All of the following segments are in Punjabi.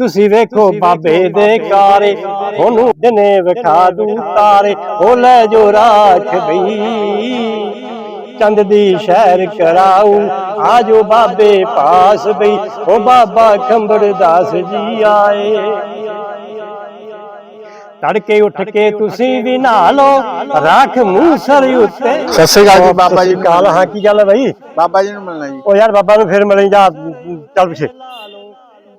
ਤੁਸੀਂ ਵੇਖੋ ਬਾਬੇ ਦੇ ਕਾਰੇ ਉਹਨੂੰ ਦਿਨੇ ਵਿਖਾ ਦੂ ਤਾਰੇ ਉਹ ਲੈ ਜੋ ਰਾਖ ਬਈ। ਚੰਦ ਦੀ ਸ਼ਹਿਰ ਕਰਾਉ ਆਜੋ ਬਾਬੇ ਪਾਸ ਬਈ। ਉਹ ਬਾਬਾ ਖੰਬੜ ਦਾਸ ਜੀ ਆਏ। ਤੜਕੇ ਉੱਠ ਕੇ ਤੁਸੀਂ ਵੀ ਨਹਾ ਲਓ। ਰੱਖ ਮੂੰਹ ਸਰ ਉੱਤੇ। ਸਤਿ ਸ੍ਰੀ ਅਕਾਲ ਜੀ ਬਾਬਾ ਜੀ ਕਾਲ ਹਾਂ ਕੀ ਗੱਲ ਹੈ ਬਈ? ਬਾਬਾ ਜੀ ਨੂੰ ਮਿਲਣਾ ਜੀ। ਉਹ ਯਾਰ ਬਾਬਾ ਨੂੰ ਫਿਰ ਮਿਲਣ ਜਾ ਚੱਲ ਪਿੱਛੇ।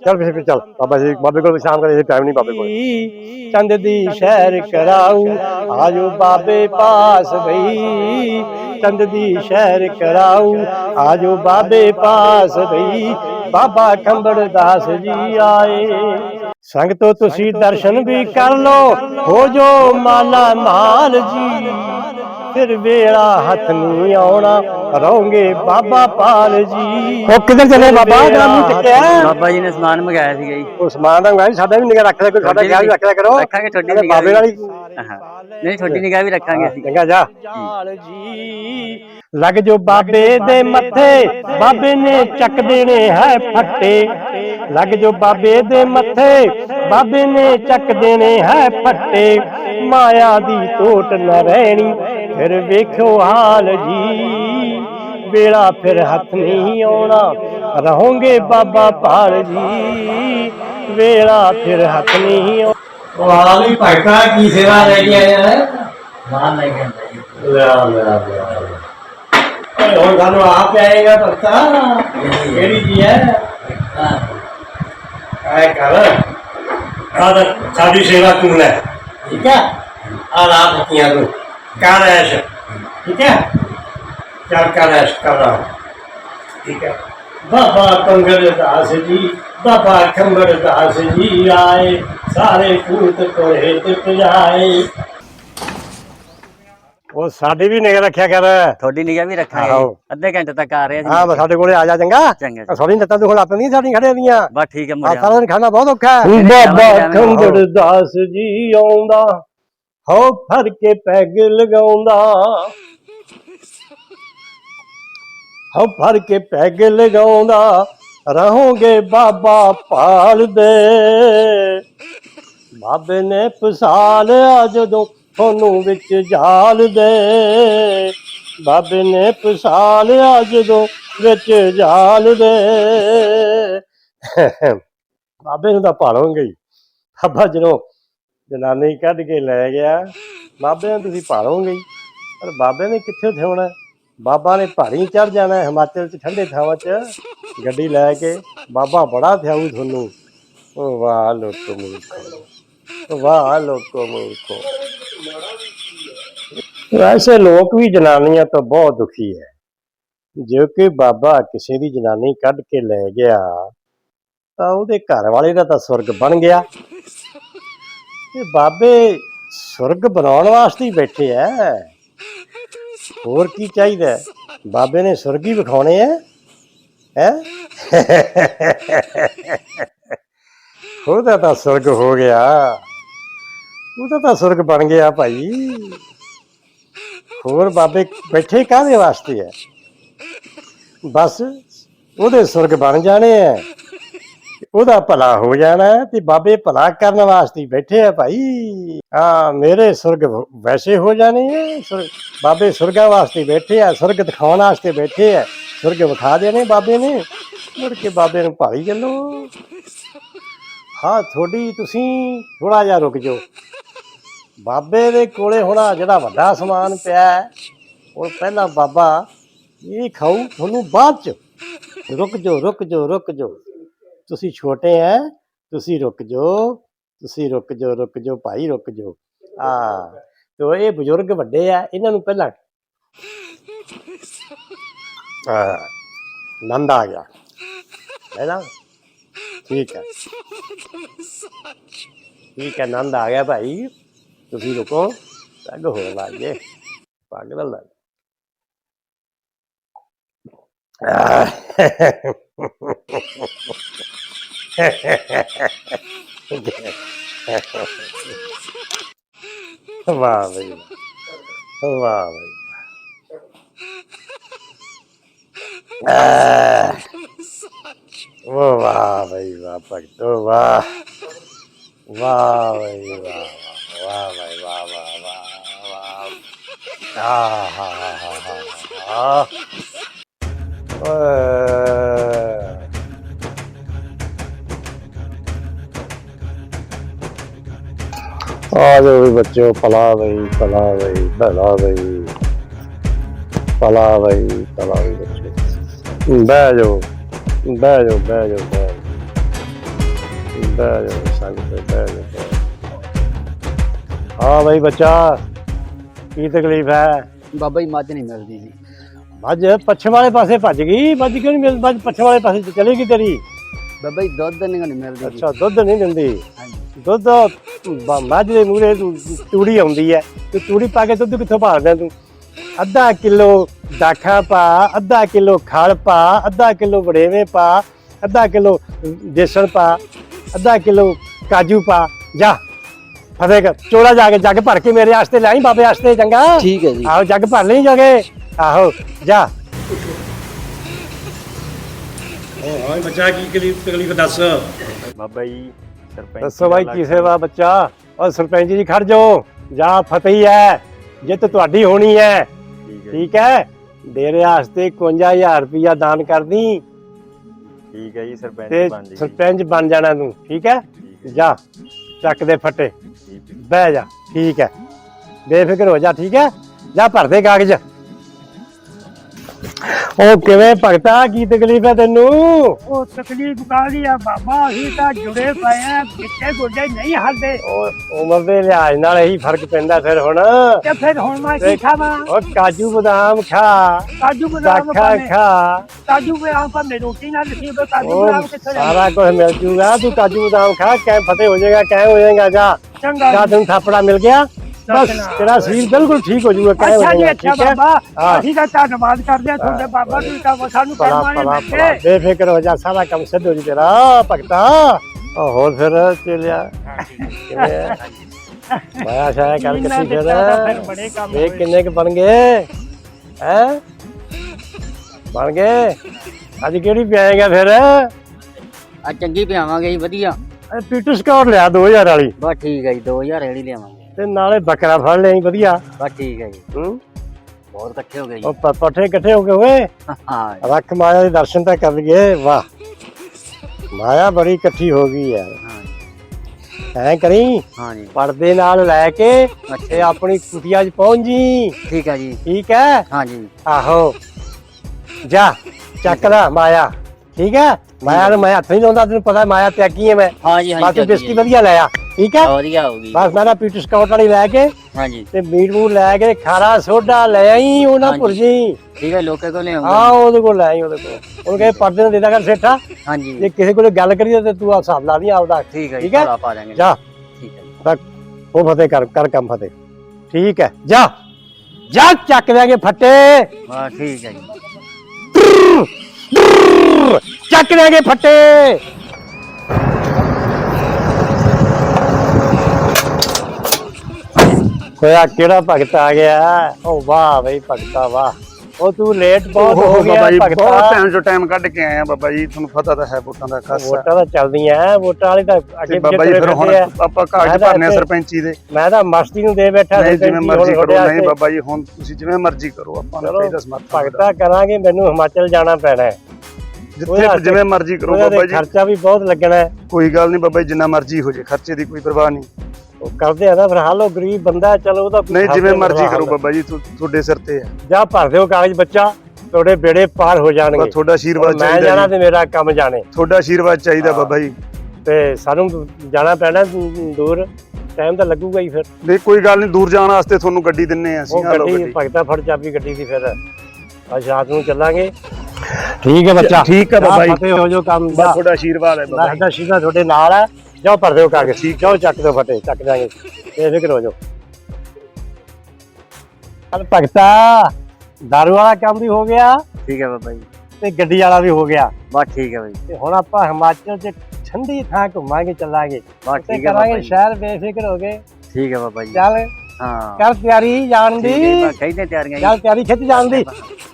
ਚੱਲ ਪਿੱਛੇ ਪਿੱਛੇ ਚੱਲ। ਬਾਬਾ ਜੀ, ਬਾਬੇ ਕੋਲ ਸ਼ਾਮ ਕਰੇ ਟਾਈਮ ਨਹੀਂ ਬਾਬੇ ਕੋਲ। ਚੰਦ ਦੀ ਸ਼ਹਿਰ ਕਰਾਉ ਆਜੋ ਬਾਬੇ ਪਾਸ ਬਈ। ਚੰਦ ਦੀ ਸ਼ਹਿਰ ਕਰਾਉ ਆਜੋ ਬਾਬੇ ਪਾਸ ਬਈ। ਬਾਬਾ ਖੰਬੜ ਦਾਸ ਜੀ ਆਏ। ਸੰਗਤੋ, ਤੁਸੀਂ ਦਰਸ਼ਨ ਵੀ ਕਰ ਲੋ ਹੋ ਜੋ ਮਾਲਾ ਮਾਲ ਜੀ। ਫਿਰ ਵੇਲਾ ਹੱਥ ਨਹੀਂ ਆਉਣਾ। ਰਹੋਗੇ ਬਾਬਾ ਪਾਲ ਜੀ। ਉਹ ਕਿੱਧਰ ਚਲੇ ਬਾਬਾ? ਜਾਨੂੰ ਚੱਕਿਆ ਬਾਬਾ ਜੀ ਨੇ ਸਮਾਨ ਮੰਗਾਇਆ ਸੀਗਾ ਜੀ। ਉਹ ਸਮਾਨ ਦਾ ਮੰਗਾਇਆ ਸਾਡਾ ਵੀ ਨਿਗਾ ਰੱਖ ਲਿਆ ਕੋਈ ਸਾਡਾ ਖਿਆਲ ਵੀ ਰੱਖ ਲਿਆ ਕਰੋ। ਰੱਖਾਂਗੇ ਤੁਹਾਡੀ ਨਿਗਾਹ ਬਾਬੇ ਨਾਲ ਹਾਂ। ਨਹੀਂ ਤੁਹਾਡੀ ਨਿਗਾਹ ਵੀ ਰੱਖਾਂਗੇ ਅਸੀਂ। ਚੰਗਾ ਜਾ। ਜੀ। ਲੱਗ ਜੋ ਬਾਬੇ ਦੇ ਮੱਥੇ। ਬਾਬੇ ਨੇ ਚੱਕ ਦੇਣੇ ਹੈ ਫੱਟੇ। ਲੱਗ ਜੋ ਬਾਬੇ ਦੇ ਮੱਥੇ ਬਾਬੇ ਨੇ ਚੱਕ ਦੇਣੇ ਹੈ ਫੱਟੇ। ਮਾਇਆ ਦੀ ਟੋਟ ਨ ਰਹਿਣੀ ਫਿਰ ਵੇਖੋ ਹਾਲ ਜੀ ਵੇਲਾ ਫਿਰ ਹੱਥ ਨਹੀਂ ਆਉਣਾ ਰਹੋਗੇ ਬਾਬਾ ਭਾਲ ਜੀ ਵੇਲਾ ਫਿਰ ਹੱਥ ਨਹੀਂ ਆਉਣਾ ਵਾਹ ਵੀ ਭਗਤਾ ਕੀ ਸੇਵਾ ਲੈ ਕੇ ਆਇਆ ਹੈ ਸਮਾਨ ਲੈ ਕੇ ਆਂਦਾ ਜੀ ਲਿਆ ਲਿਆ ਲਿਆ ਓਏ ਹੁਣ ਸਾਨੂੰ ਆਪ ਆਏਗਾ ਭਗਤਾ ਕਿਹੜੀ ਜੀ ਹੈ ਆਏ ਕਰ ਆਹ ਸਾਡੀ ਸੇਵਾ ਤੂੰ ਲੈ ਠੀਕ ਹੈ ਆ ਰਾਤ ਦਿੱਤੀਆਂ ਤੂੰ ਕਰ ਐਸ਼ ਠੀਕ ਹੈ? ਚੱਲ ਕਰ ਐਸ਼ ਕਰ ਰਹਾ ਠੀਕ ਹੈ। ਬਾਬਾ ਕੰਗੜ ਦਾਸ ਜੀ ਬਾਬਾ ਖੰਬੜ ਦਾਸ ਜੀ ਆਏ ਸਾਰੇ ਭੂਤ ਕੋਲੇ ਤੇ ਪਜਾਏ। ਉਹ ਸਾਡੇ ਵੀ ਨਿਗਰ ਰੱਖਿਆ ਕਰ। ਤੁਹਾਡੀ ਨਿਗਾਹ ਵੀ ਰੱਖਾਂਗੇ ਆਹੋ। ਅੱਧੇ ਘੰਟੇ ਤੱਕ ਆ ਰਹੇ ਹਾਂ ਹਾਂ ਬਸ ਸਾਡੇ ਕੋਲੇ ਆ ਜਾ ਚੰਗਾ। ਚੰਗਾ ਜੀ। ਸੋਰੀ ਨੱਤਾਂ ਤੋਂ ਹੁਣ ਆਪਣੀ ਸਾਡੀ ਖੜੇ ਦੀਆਂ ਬਸ ਠੀਕ ਹੈ ਆ ਮੁੰਡਿਆਂ ਸਾਰਾ ਦਿਨ ਖਾਣਾ ਬਹੁਤ ਔਖਾ ਹੈ। ਬਾਬਾ ਖੰਬੜ ਦਾਸ ਜੀ ਆਉਂਦਾ। ਹੋ ਫੜ ਕੇ ਪੈਗ ਲਗਾਉਂਦਾ। ਹੋ ਫੜ ਕੇ ਪੈਗ ਲਗਾਉਂਦਾ। ਰਹੋਗੇ ਬਾਬਾ ਪਾਲ ਦੇ। ਬਾਬੇ ਨੇ ਪਸਾਲਿਆ ਜਦੋਂ ਤੁਹਾਨੂੰ ਵਿੱਚ ਜਾਲ ਦੇ। ਬਾਬੇ ਨੇ ਪਸਾਲਿਆ ਜਦੋਂ ਵਿੱਚ ਜਾਲ ਦੇ। ਬਾਬੇ ਨੂੰ ਤਾਂ ਭਾਲੋਗੇ ਹੀ। ਬਾਬਾ ਜਦੋਂ ਜਨਾਨੀ ਕੱਢ ਕੇ ਲੈ ਗਿਆ। ਬਾਬੇ ਨੂੰ ਤੁਸੀਂ ਭਾਲੋਗੇ? ਪਰ ਬਾਬੇ ਨੇ ਕਿੱਥੇ ਥਿਉਣਾ ਬਾਬਾ ਨੇ ਪਹਾੜੀ ਚੜ ਜਾਣਾ ਹੈ, ਹਿਮਾਚਲ ਚ ਠੰਡੇ ਥਾਵਾਂ ਚ ਗੱਡੀ ਲੈ ਕੇ। ਬਾਬਾ ਬੜਾ ਥਿਆਉ ਤੁਹਾਨੂੰ। ਉਹ ਵਾਹ ਲੋਕੋ ਮੂਰਖੋ। ਵਾਹ ਲੋਕੋ ਮੂਰਖੋ। ਵੈਸੇ ਲੋਕ ਵੀ ਜਨਾਨੀਆਂ ਤੋਂ ਬਹੁਤ ਦੁਖੀ ਹੈ। ਜੇ ਕਿ ਬਾਬਾ ਕਿਸੇ ਦੀ ਜਨਾਨੀ ਕੱਢ ਕੇ ਲੈ ਗਿਆ ਤਾਂ ਉਹਦੇ ਘਰ ਵਾਲੇ ਦਾ ਤਾਂ ਸਵਰਗ ਬਣ ਗਿਆ। ਤੇ ਬਾਬੇ ਸੁਰਗ ਬਣਾਉਣ ਵਾਸਤੇ ਹੀ ਬੈਠੇ ਐ। ਹੋਰ ਕੀ ਚਾਹੀਦਾ ਬਾਬੇ ਨੇ ਸੁਰਗ ਹੀ ਵਿਖਾਉਣੇ ਐ। ਹੈ? ਉਹਦਾ ਤਾਂ ਸੁਰਗ ਹੋ ਗਿਆ। ਉਹਦਾ ਤਾਂ ਸੁਰਗ ਬਣ ਗਿਆ ਭਾਈ। ਹੋਰ ਬਾਬੇ ਬੈਠੇ ਕਾਹਦੇ ਵਾਸਤੇ ਐ? ਬਸ ਉਹਦੇ ਸੁਰਗ ਬਣ ਜਾਣੇ ਐ। ਉਹਦਾ ਭਲਾ ਹੋ ਜਾਣਾ ਤੇ ਬਾਬੇ ਭਲਾ ਕਰਨ ਵਾਸਤੇ ਬੈਠੇ ਆ ਭਾਈ। ਹਾਂ ਮੇਰੇ ਸੁਰਗ ਵੈਸੇ ਹੋ ਜਾਣੇ ਆ ਬਾਬੇ ਸੁਰਗਾਂ ਵਾਸਤੇ ਬੈਠੇ ਆ, ਸੁਰਗ ਦਿਖਾਉਣ ਵਾਸਤੇ ਬੈਠੇ ਆ, ਸੁਰਗ ਵਿਖਾ ਦੇਣੇ ਬਾਬੇ ਨੇ। ਮੁੜ ਕੇ ਬਾਬੇ ਨੂੰ ਭਾਈ ਚੱਲੋ ਹਾਂ, ਥੋੜੀ ਤੁਸੀਂ ਥੋੜਾ ਜਿਹਾ ਰੁਕ ਜਾਓ। ਬਾਬੇ ਦੇ ਕੋਲੇ ਹੋਣਾ ਜਿਹੜਾ ਵੱਡਾ ਸਮਾਨ ਪਿਆ ਉਹ ਪਹਿਲਾਂ ਬਾਬਾ ਇਹ ਖਾਊ, ਤੁਹਾਨੂੰ ਬਾਅਦ ਚ। ਰੁਕ ਜਾਓ ਰੁਕ ਜਾਓ ਰੁਕ ਜਾਓ। ਤੁਸੀਂ ਛੋਟੇ ਐ, ਤੁਸੀਂ ਰੁਕ ਜਾਓ ਤੁਸੀਂ ਰੁਕ ਜਾਓ ਰੁਕ ਜਾਓ ਭਾਈ ਰੁਕ ਜਾਓ ਆ, ਤੋ ਇਹ ਬਜ਼ੁਰਗ ਵੱਡੇ ਆ, ਇਹਨਾਂ ਨੂੰ ਪਹਿਲਾਂ ਆ, ਨੰਦ ਆ ਗਿਆ। ਹੈ ਨਾ? ਠੀਕ ਹੈ ਠੀਕ ਹੈ ਨੰਦ ਆ ਗਿਆ ਭਾਈ। ਤੁਸੀਂ ਰੁਕੋ, ਪੱਗ ਹੋ ਲੱਗ ਜੇ ਪੱਗ ਦਾ ਆ ਵਾਹ ਬਈ ਵਾਹ। ਵਾਹ ਬਈ ਆਹ। ਉਹ ਵਾਹ ਬਈ ਵਾਹ ਭਗਤੋ ਵਾਹ ਵਾਹ ਆ ਜਾਓ ਵੀ ਬੱਚੋ ਪਲਾ ਬਈ ਪਲਾ ਬਈ ਭਲਾ ਬਈ। ਪਲਾ ਬਈ ਪਲਾ ਬਈ ਬੱਚੋ ਬਹਿ ਜਾਓ ਬਹਿ ਜਾਓ ਬਹਿ ਜਾਓ ਬਹਿ ਜਾਓ। ਬਹਿ ਜਾਓ ਸੰਗ ਤੇ ਬਹਿ ਜਾਓ। ਹਾਂ ਬਈ ਬੱਚਾ ਕੀ ਤਕਲੀਫ ਹੈ? ਬਾਬਾ ਜੀ ਮੱਝ ਨਹੀਂ ਮਿਲਦੀ ਜੀ। ਮੱਝ ਪੱਛਮ ਵਾਲੇ ਪਾਸੇ ਭੱਜ ਗਈ ਮੱਝ ਕਿਉਂ ਨਹੀਂ ਮਿਲ ਮੱਝ ਪੱਛਮ ਵਾਲੇ ਪਾਸੇ ਚਲੀ ਗਈ ਤੇਰੀ? ਬਾਬਾ ਜੀ ਦੁੱਧ ਨਹੀਂ ਮਿਲਦੀ ਜੀ। ਅੱਛਾ ਦੁੱਧ ਨਹੀਂ ਦਿੰਦੀ। ਹਾਂਜੀ। ਦੁੱਧ ਬ- ਮੱਝ ਦੇ ਮੂਹਰੇ ਤੂੜੀ ਆਉਂਦੀ ਹੈ। ਤੇ ਤੂੜੀ ਪਾ ਕੇ ਦੁੱਧ ਕਿੱਥੋਂ ਭਾਲਦਾ ਤੂੰ? ਅੱਧਾ ਕਿਲੋ ਦਾਖਾ ਪਾ ਅੱਧਾ ਕਿਲੋ ਖਲ ਪਾ ਅੱਧਾ ਕਿਲੋ ਵੜੇਵੇਂ ਪਾ ਅੱਧਾ ਕਿਲੋ ਬੇਸਣ ਪਾ ਅੱਧਾ ਕਿਲੋ ਕਾਜੂ ਪਾ। ਜਾ ਫਤਿਹ ਕਰ ਚੋਲਾ ਜਾ ਕੇ ਜੱਗ ਭਰ ਕੇ ਮੇਰੇ ਵਾਸਤੇ ਲੈ ਆਈ ਬਾਬੇ ਵਾਸਤੇ ਚੰਗਾ। ਠੀਕ ਹੈ ਜੀ। ਆਹੋ ਜੱਗ ਭਰ ਲਈ ਜਗੇ ਆਹੋ ਜਾ। ਹਾਂ ਬੱਚਾ ਕੀ ਤਕਲੀਫ ਤਕਲੀਫ ਦੱਸ। ਬਾਬਾ ਜੀ ਸਰਪੰਚ ਦੱਸੋ ਭਾਈ ਕੀ ਸੇਵਾ ਬੱਚਾ? ਔਰ ਸਰਪੰਚ ਜੀ ਖੜ ਜਾਓ। ਜਾ ਫਤਿਹ ਹੈ। ਜਿੱਤ ਤੁਹਾਡੀ ਹੋਣੀ ਹੈ। ਠੀਕ ਹੈ ਠੀਕ ਹੈ? ਡੇਰੇ ਵਾਸਤੇ 51000 ਰੁਪਇਆ ਦਾਨ ਕਰਦੀ। ਠੀਕ ਹੈ ਜੀ ਸਰਪੰਚ ਤੇ ਬਣ ਜੀ। ਸਰਪੰਚ ਬਣ ਜਾਣਾ ਤੂੰ। ਠੀਕ ਹੈ? ਜਾ ਚੱਕ ਦੇ ਫੱਟੇ। ਬਹਿ ਜਾ। ਠੀਕ ਹੈ। ਬੇਫਿਕਰ ਹੋ ਜਾ ਠੀਕ ਹੈ? ਜਾ ਭਰ ਦੇ ਕਾਗਜ਼। ਉਹ ਕਿਵੇਂ ਭਗਤਾ ਕੀ ਤਕਲੀਫ ਹੈ ਤੈਨੂੰ? ਉਹ ਤਕਲੀਫ ਕਾਹਦੀ ਆ ਬਾਬਾ ਅਸੀਂ ਤਾਂ ਜੁੜੇ ਪਏ ਆ ਵਿੱਚੇ ਗੋਡੇ ਨਹੀਂ ਹਲਦੇ ਉਹ ਉਮਰ ਦੇ ਲਿਹਾਜ਼ ਨਾਲ ਇਹੀ ਫ਼ਰਕ ਪੈਂਦਾ ਫਿਰ ਹੁਣ। ਤੇ ਫਿਰ ਹੁਣ ਮੈਂ ਕੀ ਖਾਵਾਂ? ਉਹ ਕਾਜੂ ਬਦਾਮ ਖਾ। ਕਾਜੂ ਬਦਾਮ ਪਾਣੇ ਖਾ। ਕਾਜੂ ਬਦਾਮ ਪਾਣੇ ਰੋਟੀ ਨਾਲ ਲਿਖੀ ਹੋਵੇ ਕਾਜੂ ਉਹ ਬਦਾਮ ਕਿੱਥੇ ਸਾਰਾ ਕੁਝ ਮਿਲ ਜੂਗਾ ਤੂੰ ਕਾਜੂ ਬਦਾਮ ਖਾ ਕੈ ਫਤਿਹ ਹੋ ਜਾਏਗਾ ਕੈ ਹੋ ਜਾਏਗਾ ਜਾ। ਚੰਗਾ। ਤੈਨੂੰ ਥਾਪੜਾ ਮਿਲ ਗਿਆ। ਬਸ। ਤੇਰਾ ਸਰੀਰ ਬਿਲਕੁਲ ਠੀਕ ਹੋ ਜਾਊਗਾ ਕੈ ਹੋ ਅੱਛਾ ਜੀ ਜਾਏਗਾ ਅੱਛਾ ਠੀਕ ਹੈ? ਬਾਬਾ ਹਾਂ। ਅਸੀਂ ਤਾਂ ਧੰਨਵਾਦ ਕਰਦੇ ਆ ਤੁਹਾਡੇ ਬਾਬਾ ਤੁਸੀਂ ਤਾਂ ਸਾਨੂੰ ਪਲਾ ਕਰਮਾਂ ਨੇ ਦਿੱਤੇ। ਬੇਫਿਕਰ ਹੋ ਜਾ ਸਾਰਾ ਕੰਮ ਸਿੱਧ ਹੋ ਜੀ ਤੇਰਾ ਭਗਤਾ। ਉਹ ਹੋਰ ਫਿਰ ਚਲਿਆ? ਮਾਇਆ ਛਾਇਆ ਕਰ ਕਿੱਥੇ ਫਿਰ ਫਿਰ। ਬੜੇ ਕੰਮ ਹੋਏ। ਕਿੰਨੇ ਕ ਬਣ ਗਏ। ਹੈ? ਬਣ ਗਏ? ਅੱਜ ਕਿਹੜੀ ਪਿਆਏਗਾ ਫਿਰ? ਆ ਚੰਗੀ ਪਿਆਵਾਂਗੇ ਜੀ ਵਧੀਆ। ਇਹ ਪੀਟੂ ਸਕਾਟ ਲਿਆ 2000 ਵਾਲੀ। ਬਸ ਠੀਕ ਹੈ ਜੀ 2000 ਰੇੜੀ ਲਿਆਵਾਂਗੇ। ਤੇ ਨਾਲੇ ਬੱਕਰਾ ਫੜ ਲਈ ਵਧੀਆ। ਬਸ ਠੀਕ ਹੈ ਜੀ। ਹੂੰ? ਬਹੁਤ ਇਕੱਠੇ ਹੋ ਗਏ ਜੀ। ਉਹ ਪ- ਪੱਠੇ ਇਕੱਠੇ ਹੋ ਗਏ ਓਏ। ਹਾਂ ਰੱਖ ਮਾਇਆ ਦੇ ਦਰਸ਼ਨ ਤਾਂ ਕਰ ਲਈਏ। ਵਾਹ। ਮਾਇਆ ਬੜੀ ਇਕੱਠੀ ਹੋ ਗਈ ਯਾਰ ਹਾਂ ਐ ਕਰੀ ਹਾਂ ਜੀ। ਪਰਦੇ ਨਾਲ ਲੈ ਕੇ ਤੇ ਅੱਛਾ ਆਪਣੀ ਕੁਟੀਆ 'ਚ ਪਹੁੰਚ ਜੀ। ਠੀਕ ਹੈ ਜੀ। ਠੀਕ ਹੈ? ਹਾਂ ਜੀ। ਆਹੋ। ਜਾ ਚੱਕ ਲੈ ਮਾਇਆ। ਠੀਕ ਹੈ? ਮਾਇਆ ਨੂੰ ਮੈਂ ਹੱਥ ਨਹੀਂ ਲਾਉਂਦਾ ਤੈਨੂੰ ਪਤਾ ਮਾਇਆ ਤਿਆਗੀ ਹੈ ਮੈਂ। ਹਾਂ ਜੀ ਹਾਂ ਜੀ ਬਿਸਕੀ ਵਧੀਆ ਲੈ ਆ। ਠੀਕ ਹੈ? ਵਧੀਆ ਹੋਊਗੀ ਬਸ ਮੈਂ ਨਾ ਪੀਟਰ ਸਕਾਊਟ ਵਾਲੀ ਲੈ ਕੇ ਹਾਂ ਜੀ ਤੇ ਮੀਟ ਮੂਟ ਲੈ ਕੇ ਖਾਰਾ ਸੋਡਾ ਲੈ ਆਈ ਉਹਨਾਂ ਹਾਂਜੀ। ਭੁਰਜੀ ਠੀਕ ਹੈ ਲੋਕੇ ਕੋਲ ਲਿਆਉਂਗੇ ਆ ਉਹਦੇ ਕੋਲ ਲੈ ਆਈ ਉਹਦੇ ਕੋਲ। ਉਹਨੂੰ ਕਹੇ ਪਰਦੇ ਨੂੰ ਦੇ ਦਿਆ ਕਰ ਸੇਠਾ। ਹਾਂ ਜੀ ਕਿਸੇ ਕੋਲ ਗੱਲ ਕਰੀਏ ਤੇ ਤੂੰ ਆ ਹਿਸਾਬ ਲਾ ਆਪਦਾ ਠੀਕ ਹੈ ਜੀ ਠੀਕ ਹੈ? ਪਾ ਦਾਂਗੇ ਜਾ। ਠੀਕ ਹੈ। ਬਸ ਉਹ ਫਤਿਹ ਕਰ ਕਰ ਕੰਮ ਫਤਿਹ। ਠੀਕ ਹੈ ਜਾ। ਜਾ ਚੱਕ ਲਿਆਂਗੇ ਫੱਟੇ। ਬਸ ਠੀਕ ਹੈ ਜੀ। ਚੱਕ ਲਿਆਂਗੇ ਫੱਟੇ। ਹੋਇਆ ਕਿਹੜਾ ਭਗਤ ਆ ਗਿਆ? ਉਹ ਵਾਹ ਬਈ ਭਗਤਾ ਵਾਹ। ਉਹ ਤੂੰ ਲੇਟ ਬਹੁਤ ਹੋ ਗਿਆ ਬਾਬਾ ਜੀ ਬਹੁਤ ਭਗਤਾ ਟਾਈਮ ਤੋਂ ਟਾਈਮ ਕੱਢ ਕੇ ਆਏ ਆ ਬਾਬਾ ਜੀ। ਤੁਹਾਨੂੰ ਪਤਾ ਤਾਂ ਹੈ ਵੋਟਾਂ ਦਾ ਖਾਸਾ। ਵੋਟਾਂ ਤਾਂ ਚੱਲਦੀਆਂ ਵੋਟਾਂ ਵਾਲੇ ਤਾਂ ਅੱਗੇ ਤੇ ਬਾਬਾ ਜੀ ਫਿਰ ਹੁਣ ਫਿਰਦੇ ਆ। ਆਪਾਂ ਮੈਂ ਕਾਗਜ਼ ਤਾਂ ਭਰਨੇ ਆ ਇੱਥੇ- ਸਰਪੰਚੀ ਦੇ। ਮੈਂ ਤਾਂ ਮਸਤੀ ਨੂੰ ਦੇ ਬੈਠਾ ਨਹੀਂ ਸੀ ਜਿਵੇਂ ਮਰਜ਼ੀ ਕਰੋ ਨਹੀਂ ਬਾਬਾ ਜੀ ਹੁਣ ਤੁਸੀਂ ਜਿਵੇਂ ਮਰਜ਼ੀ ਕਰੋ ਆਪਾਂ ਨੂੰ ਚਾਹੀਦਾ ਸਮਰਥਨ ਭਗਤਾ ਕਰਾਂਗੇ ਮੈਨੂੰ ਹਿਮਾਚਲ ਜਾਣਾ ਪੈਣਾ ਹੈ ਉਹਦੇ ਜਿੱਥੇ ਵਾਸਤੇ- ਜਿਵੇਂ ਮਰਜ਼ੀ ਕਰੋ ਉਹਦਾ ਬਾਬਾ ਤੇ ਜੀ। ਖਰਚਾ ਵੀ ਬਹੁਤ ਲੱਗਣਾ ਹੈ ਕੋਈ ਗੱਲ ਨਹੀਂ ਬਾਬਾ ਜੀ ਜਿੰਨਾ ਮਰਜ਼ੀ ਹੋ ਜੇ ਖਰਚੇ ਦੀ ਕੋਈ ਪਰਵਾਹ ਨਹੀਂ। ਉਹ ਕਰਦੇ ਆ ਨਾ ਫਿਰ ਹਾਲੋ ਗਰੀਬ ਬੰਦਾ ਹੈ, ਚਲੋ ਉਹਦਾ ਨਹੀਂ ਜਿਵੇਂ ਮਰਜ਼ੀ। ਕਰੋ ਬਾਬਾ ਜੀ ਤੁ- ਤੁਹਾਡੇ ਸਿਰ ਤੇ ਹੈ। ਜਾ ਭਰ ਦਿਓ ਕਾਗਜ਼ ਬੱਚਾ ਤੁਹਾਡੇ ਬੇੜੇ ਪਾਰ ਹੋ ਜਾਣਗੇ। ਤੁਹਾਡਾ ਆਸ਼ੀਰਵਾਦ ਮੈਂ ਜਾਣਾ ਤੇ ਮੇਰਾ ਕੰਮ ਜਾਣੇ। ਤੁਹਾਡਾ ਆਸ਼ੀਰਵਾਦ ਚਾਹੀਦਾ। ਬਾਬਾ ਜੀ। ਤੇ ਸਾਨੂੰ ਜਾਣਾ ਪੈਣਾ ਦੂਰ। ਟਾਈਮ ਤਾਂ ਲੱਗੂਗਾ ਹੀ ਫਿਰ। ਨਹੀਂ ਕੋਈ ਗੱਲ ਨਹੀਂ ਦੂਰ ਜਾਣ ਵਾਸਤੇ ਤੁਹਾਨੂੰ ਗੱਡੀ ਦਿੰਨੇ ਆ ਅਸੀਂ ਉਹ ਆ ਲਓ ਗੱਡੀ ਗੱਡੀ। ਭਗਤਾ ਫੜ ਚਾਬੀ ਗੱਡੀ ਦੀ ਫਿਰ। ਅੱਜ ਰਾਤ ਨੂੰ ਚੱਲਾਂਗੇ। ਠੀਕ ਹੈ ਬੱਚਾ। ਠੀਕ ਹੈ ਬਾਬਾ ਜੀ। ਫਤਿਹ ਹੋ ਜੋ ਕੰਮ ਬਸ ਦਾ। ਤੁਹਾਡਾ ਆਸ਼ੀਰਵਾਦ ਹੈ ਬਾਬਾ ਜੀ। ਦੱਸਦਾ ਸਿੱਧਾ ਤੁਹਾਡੇ ਨਾਲ ਹੈ ਜਾਓ ਭਰ ਦਿਓ ਕਾਗਜ਼ ਜਾਓ ਚੱਕ ਦਿਓ ਫਟੇ ਚੱਕ ਜਾਾਂਗੇ ਬੇਫਿਕਰ ਹੋ ਜਾਓ ਚੱਲ ਭਗਤਾ ਦਾਰੂ ਵਾਲਾ ਕੰਮ ਵੀ ਹੋ ਗਿਆ ਠੀਕ ਹੈ ਬਾਬਾ ਜੀ। ਤੇ ਗੱਡੀ ਵਾਲਾ ਵੀ ਹੋ ਗਿਆ। ਬਸ ਠੀਕ ਹੈ ਬਾਈ। ਤੇ ਹੁਣ ਆਪਾਂ ਹਿਮਾਚਲ 'ਚ ਠੰਡੀ ਥਾਂ ਘੁੰਮਾਂਗੇ ਚੱਲਾਂਗੇ। ਬਸ ਠੀਕ ਹੈ ਕਰਾਂਗੇ ਜੀ। ਸ਼ਹਿਰ ਬੇਫਿਕਰ ਹੋ ਗਏ ਠੀਕ ਹੈ ਬਾਬਾ ਜੀ। ਚੱਲ ਹਾਂ। ਕਰ ਤਿਆਰੀ ਜਾਣ ਠੀਕ ਹੈ ਦੀ ਖੇਡਦੇ ਤਿਆਰੀਆਂ ਚੱਲ ਜੀ ਤਿਆਰੀ ਖਿੱਚ ਜਾਣ ਦੀ।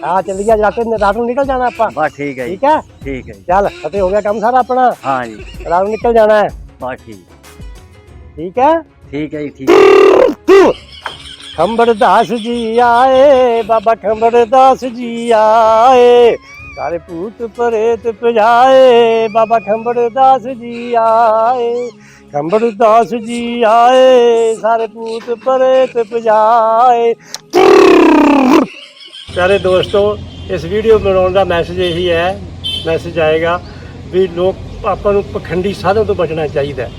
ਆ ਚੱਲੀਏ ਰਾਤ ਨੂੰ ਰਾਤ ਨੂੰ ਨਿਕਲ ਜਾਣਾ ਆਪਾਂ। ਬਸ ਠੀਕ ਹੈ ਜੀ। ਠੀਕ ਹੈ? ਠੀਕ ਹੈ ਜੀ। ਚੱਲ ਫਤਿਹ ਹੋ ਗਿਆ ਕੰਮ ਸਾਰਾ ਆਪਣਾ। ਹਾਂ ਜੀ। ਰਾਤ ਨੂੰ ਨਿਕਲ ਜਾਣਾ ਹੈ। ਬਸ ਠੀਕ ਠੀਕ ਹੈ ਠੀਕ ਹੈ ਜੀ ਠੀਕ ਹੈ। ਖੰਬੜਦਾਸ ਜੀ ਆਏ ਬਾਬਾ ਖੰਬੜਦਾਸ ਜੀ ਆਏ ਸਾਰੇ ਭੂਤ ਪ੍ਰੇਤ ਭਜਾਏ ਬਾਬਾ ਖੰਬੜਦਾਸ ਜੀ ਆਏ ਖੰਬੜਦਾਸ ਜੀ ਆਏ ਸਾਰੇ ਭੂਤ ਪ੍ਰੇਤ ਭਜਾਏ ਪਿਆਰੇ ਦੋਸਤੋ ਇਸ ਵੀਡੀਓ ਬਣਾਉਣ ਦਾ ਮੈਸੇਜ ਇਹੀ ਹੈ ਮੈਸੇਜ ਆਏਗਾ ਵੀ ਲੋਕ ਆਪਾਂ ਨੂੰ ਪਖੰਡੀ ਸਾਧਨ ਤੋਂ ਬਚਣਾ ਚਾਹੀਦਾ ਹੈ।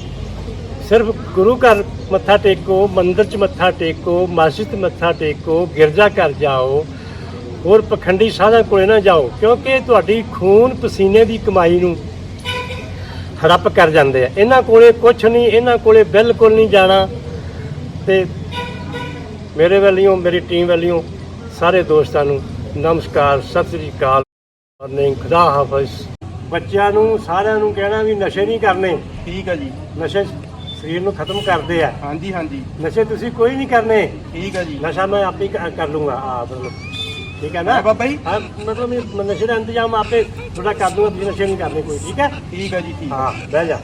ਸਿਰਫ ਗੁਰੂ ਘਰ ਮੱਥਾ ਟੇਕੋ, ਮੰਦਿਰ 'ਚ ਮੱਥਾ ਟੇਕੋ, ਮਸਜਿਦ ਮੱਥਾ ਟੇਕੋ, ਗਿਰਜਾ ਘਰ ਜਾਓ, ਹੋਰ ਪਖੰਡੀ ਸਾਧਨ ਕੋਲੇ ਨਾ ਜਾਓ, ਕਿਉਂਕਿ ਤੁਹਾਡੀ ਖੂਨ ਪਸੀਨੇ ਦੀ ਕਮਾਈ ਨੂੰ ਹੜੱਪ ਕਰ ਜਾਂਦੇ ਆ। ਇਹਨਾਂ ਕੋਲੇ ਕੁਝ ਨਹੀਂ, ਇਹਨਾਂ ਕੋਲੇ ਬਿਲਕੁਲ ਨਹੀਂ ਜਾਣਾ। ਤੇ ਮੇਰੇ ਵੱਲੋਂ, ਮੇਰੀ ਟੀਮ ਵੱਲੋਂ ਸਾਰੇ ਦੋਸਤਾਂ ਨੂੰ ਨਮਸਕਾਰ, ਸਤਿ ਸ੍ਰੀ ਅਕਾਲ। ਖੁਦਾ ਹਾਫਿਜ਼। ਬੱਚਿਆਂ ਨੂੰ ਸਾਰਿਆਂ ਨੂੰ ਕਹਿਣਾ ਵੀ ਨਸ਼ੇ ਨਹੀਂ ਕਰਨੇ। ਠੀਕ ਹੈ ਜੀ। ਨਸ਼ੇ ਸਰੀਰ ਨੂੰ ਖਤਮ ਕਰਦੇ ਆ। ਹਾਂਜੀ ਹਾਂਜੀ। ਨਸ਼ੇ ਤੁਸੀਂ ਕੋਈ ਨਹੀਂ ਕਰਨੇ। ਠੀਕ ਹੈ ਜੀ। ਨਸ਼ਾ ਮੈਂ ਆਪੇ ਕਰ ਕਰ ਲੂੰਗਾ। ਆ ਮਤਲਬ ਠੀਕ ਹੈ ਨਾ? ਬਾਬਾ ਜੀ। ਹਾਂ ਮਤਲਬ ਇਹ ਨਸ਼ੇ ਦਾ ਇੰਤਜ਼ਾਮ ਆਪੇ ਥੋੜਾ ਕਰ ਦੂੰਗਾ ਤੁਸੀਂ ਨਸ਼ੇ ਨਹੀਂ ਕਰਨੇ ਕੋਈ। ਠੀਕ ਹੈ ਠੀਕ ਹੈ ਜੀ ਠੀਕ ਹਾਂ ਬਹਿ ਜਾ।